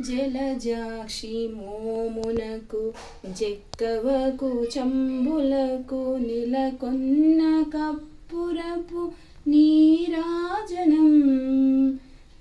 జలజాక్షి మోమునకు జెక్కవకు చంబులకు నిలకొన్న కప్పురపు నీరాజనం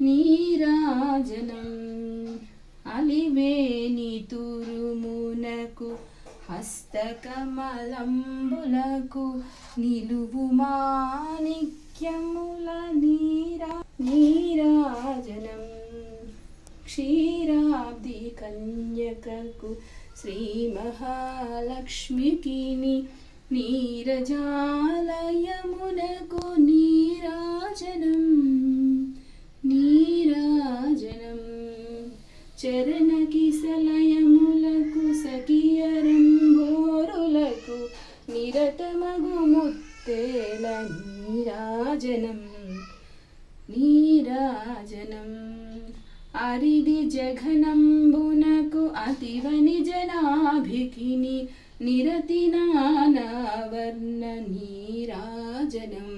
నీరాజనం. అలివేని తురుమునకు హస్తకమలంబులకు నిలువు మాణిక్యముల క్షీరాబ్ది కన్యకకు శ్రీ మహాలక్ష్మికి నీరజాలయమునకు నీరాజనం నీరాజనం. చరణ కిసలయములకు సఖియరంభోరులకు నిరతమగు ముత్తేల నీరాజనం నీరాజనం. అరిది జఘనంబునకు అతివని జనాభికిని నిరతినానావర్ణ నీరాజనం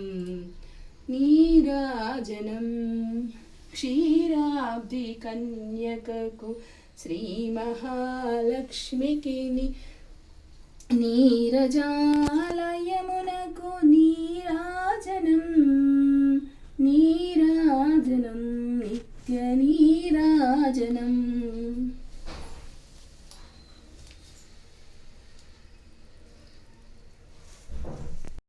నీరాజనం. క్షీరాబ్ది కన్యకకు శ్రీ మహాలక్ష్మికి నీరజాలయమునకు నీరాజనం. నీరాజనం. నిత్య నీరాజనం